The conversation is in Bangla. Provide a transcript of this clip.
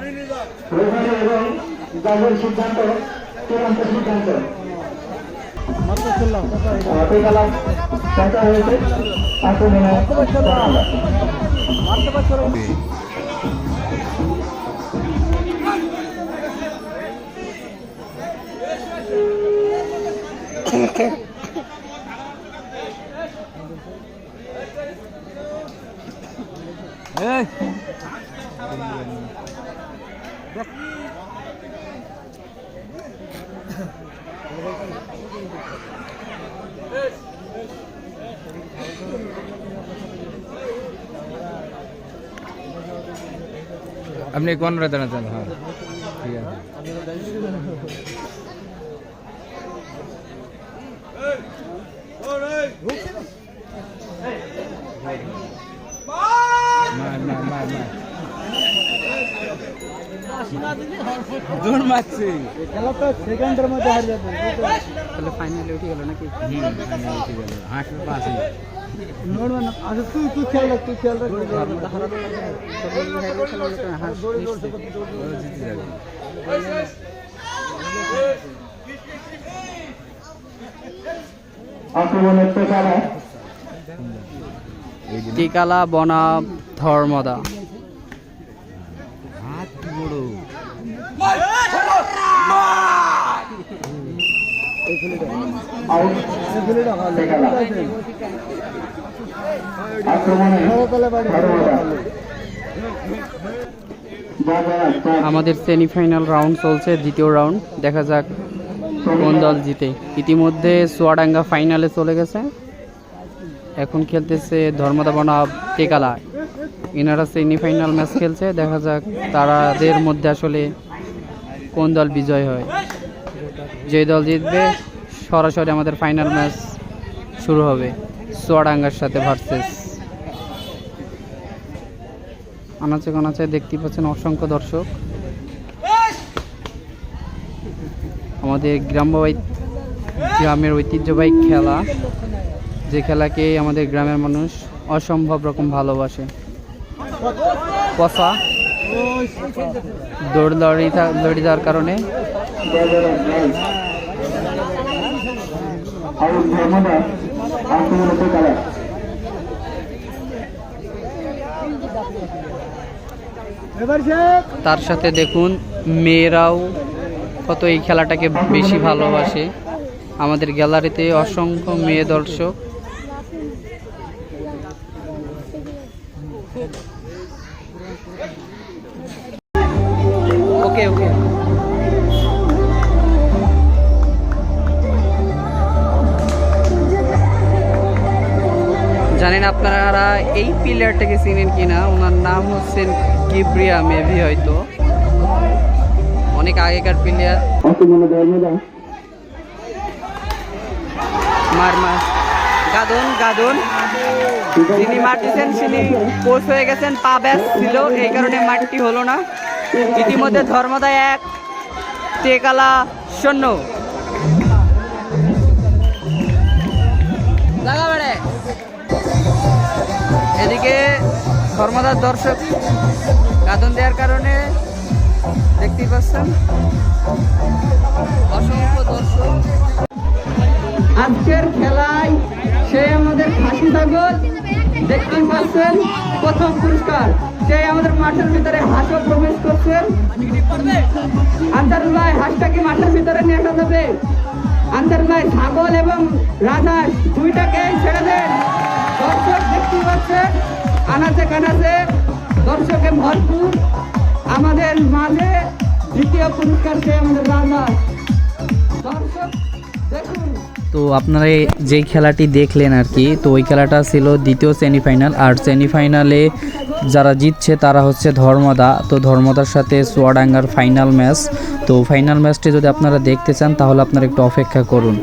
রেফারি এবং জাজের সিদ্ধান্ত চূড়ান্ত সিদ্ধান্ত। হাতে কালাম সংখ্যা হয়েছে আক্রমণে আপনি কোন রাতে চান হ্যাঁ ঠিক আছে মার মার মার মার জোর মারছি। খেলা তো সেকেন্ডের মধ্যে হার যাবে। তাহলে ফাইনালে উঠে গেল নাকি? উঠে গেল। হাঁটবে পাশে টিকালা বনা ধর্মদা। আমাদের সেমিফাইনাল রাউন্ড চলছে, দ্বিতীয় রাউন্ড দেখা যাক কোন দল জিতে। ইতিমধ্যে সোয়াডাঙ্গা ফাইনালে চলে গেছে। এখন খেলতেছে ধর্মদা বনাম টেকালা। এনারা সেমিফাইনাল ম্যাচ খেলছে। দেখা যাক তারাদের মধ্যে আসলে কোন দল বিজয় হয়। যে দল জিতবে সরাসরি আমাদের ফাইনাল ম্যাচ শুরু হবে সোয়াডাঙ্গার সাথে ভার্সেস আনাচে কানাচে দেখতে পাচ্ছেন অসংখ্য দর্শক। আমাদের গ্রাম্যবাই গ্রামের ঐতিহ্যবাহী খেলা, যে খেলাকে আমাদের গ্রামের মানুষ অসম্ভব রকম ভালোবাসে। পচা, দৌড় দৌড়ি দৌড়ি যাওয়ার কারণে তার সাথে দেখুন, মেয়েরাও কত এই খেলাটাকে বেশি ভালোবাসে। আমাদের গ্যালারিতে অসংখ্য মেয়ে দর্শক। ওকে ওকে। জানেন আপনারা এই প্লেয়ারটাকে চিনেন কিনা, ওনার নাম হচ্ছেন কিব্রিয়া মেভি হয়তো। অনেক আগেকার প্লেয়ার মার মার। গাদন গাদন। যিনি মারতেছেন তিনি কোচ হয়ে গেছেন, পা ব্যাস ছিল, এই কারণে মাঠটি হলো না। ইতিমধ্যে ধর্মদায় এক টেকালা শূন্য। ধর্মদার দর্শক গাদন দেওয়ার কারণে দেখতেই পাচ্ছেন। অসংখ্য দর্শক। আজকের খেলায় সে আমাদের ফাঁসি ছাগল দেখতেই পাচ্ছেন, প্রথম পুরস্কার। সে আমাদের মাঠের ভিতরে হাঁসও প্রবেশ করছেন আনসারুল ভাই হাঁসটাকে মাঠের ভিতরে নিয়ে আসা যাবে? আনসার ভাই, ছাগল এবং রাজহাঁস দুইটাকে ছেড়ে দেন। দর্শক দেখতেই পাচ্ছেন আনাচে কানাচে, দর্শকে ভরপুর। আমাদের মাঝে দ্বিতীয় পুরস্কার সে আমাদের রাজহাঁস দর্শক তো আপনারা যেই খেলাটি দেখলেন আর কি, তো ওই খেলাটা ছিল দ্বিতীয় সেমিফাইনাল। আর সেমিফাইনালে যারা জিতছে তারা হচ্ছে ধর্মদা। তো ধর্মদার সাথে সোয়াডাঙ্গার ফাইনাল ম্যাচ। তো ফাইনাল ম্যাচটি যদি আপনারা দেখতে চান তাহলে আপনারা একটু অপেক্ষা করুন।